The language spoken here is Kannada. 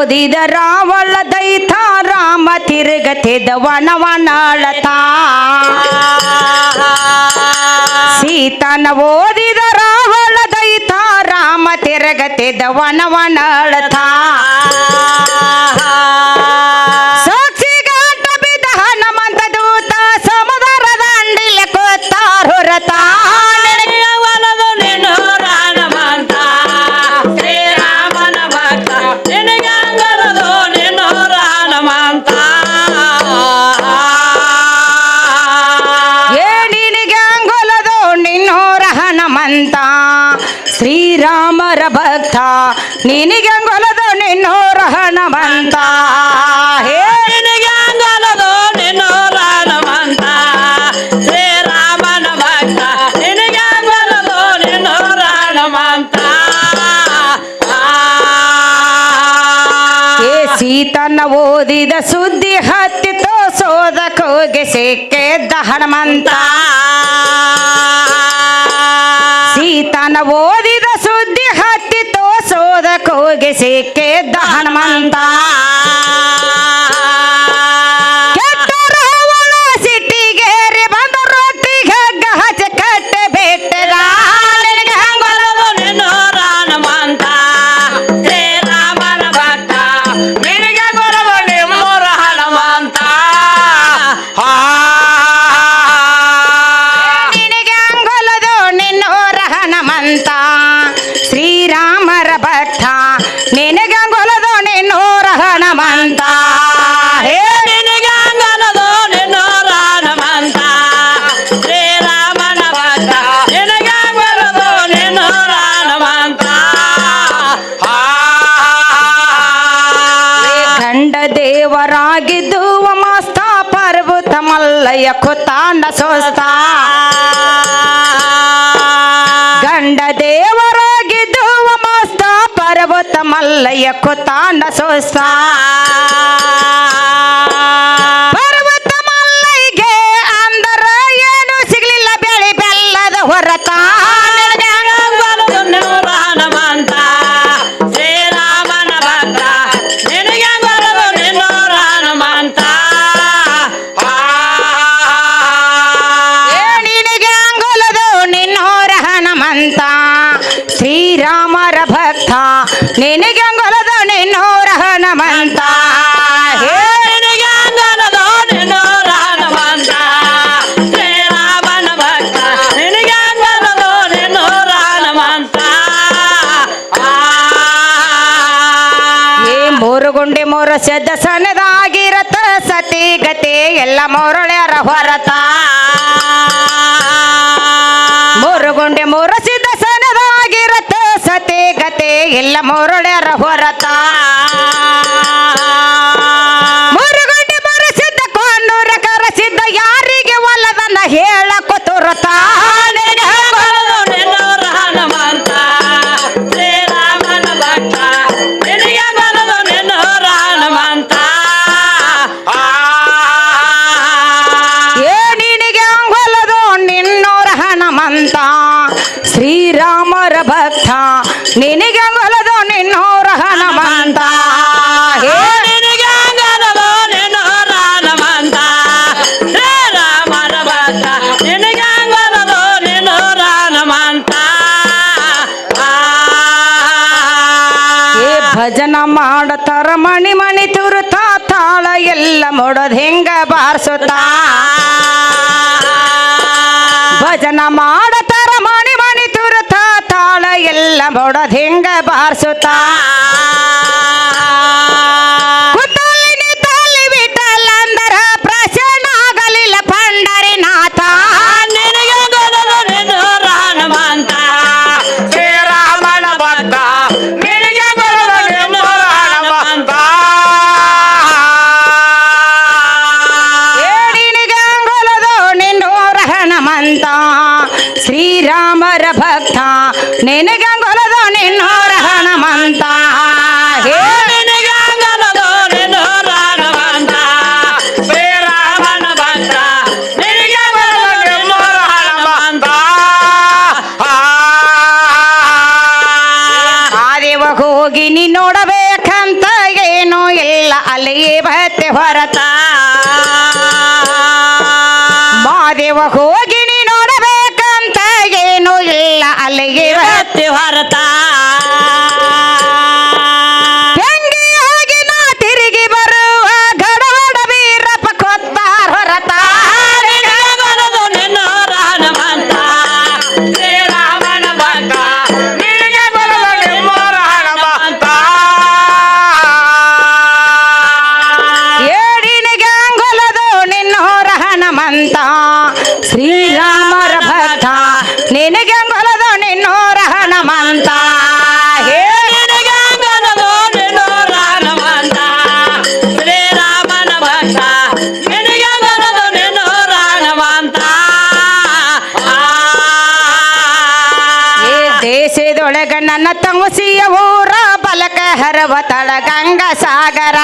ಓದಿದ ರಾವಳ ದೈತ ರಾಮ ತಿರುಗತಿದ ವನವನಳತ. ಸೀತನ ಓದಿದ ರಾವಳ ದೈತ ರಾಮ ತಿರುಗತಿದ ವನವನಳತ. ಶ್ರೀರಾಮರ ಭಕ್ತ ನಿನಗೆ ನಿನ್ನೋ ರಹಣವಂತ ಹೇ ನಿನ್ನು ರಾಣಮಂತ ಶ್ರೀರಾಮನ ಭಕ್ತ ನಿನ್ನು ಏ ಸೀತನ ಓದಿದ ಸುದ್ದಿ ಹತ್ತಿತೋ ಸೋದಕೋಗೆ ಸಿಕ್ಕಿದ್ದ ಹನುಮಂತ. ಸೀತನ ಓ ಸೋದಕೋಗೆ ಸಿಕ್ಕಿದ್ದ ಮಲ್ಲಯ್ಯ ಕುತಾಂಡ ಸೋಸ್ತ. ಗಂಡ ದೇವರಾಗಿದ್ದು ಮಸ್ತ ಪರ್ವತ ಮಲ್ಲಯ್ಯ ಕುತಾಂಡ ಸೋಸ್ತ. ಮೂರು ಗುಂಡಿ ಮೂರು ಸೆದ್ದ ಸಣ್ಣದಾಗಿರತ ಸತಿ ಗತಿ ಎಲ್ಲ ಮೂರುಳ್ಯಾರ ಹೊರತ. ಮೂರು ಗುಂಡಿ ಮೂರು ಸಿದ್ಧ ಸಣ್ಣದಾಗಿರತ ಸತಿ ಗತಿ ಎಲ್ಲ ಮೂರುಳ್ಯಾರ ಹೊರತ. ಅಂಗನದು ನಿನ್ನು ನಿನ್ನೋ ಏ ಭಜನ ಮಾಡತಾರ ಮಣಿ ಮಣಿ ತುರುತ ತಾಳ ಎಲ್ಲ ಮೊಡದ್ ಹೆಂಗ ಬಾರ್ಸುತ್ತ. ಏಳಿನಿಗೆ ಅಂಗುಲದು ನಿನ್ನೋರ ಹನುಮಂತ ಶ್ರೀರಾಮರ ಭಕ್ತ ನಿನಗಂಗೊಲದು ನಿನ್ನೋರ ಹೋಗಿ ನೀ ಹೊರತ. ಮಾದೇವ ಹೋಗಿ ভারতা ಪರ್ವತಳ ಗಂಗಾ ಸಾಗರ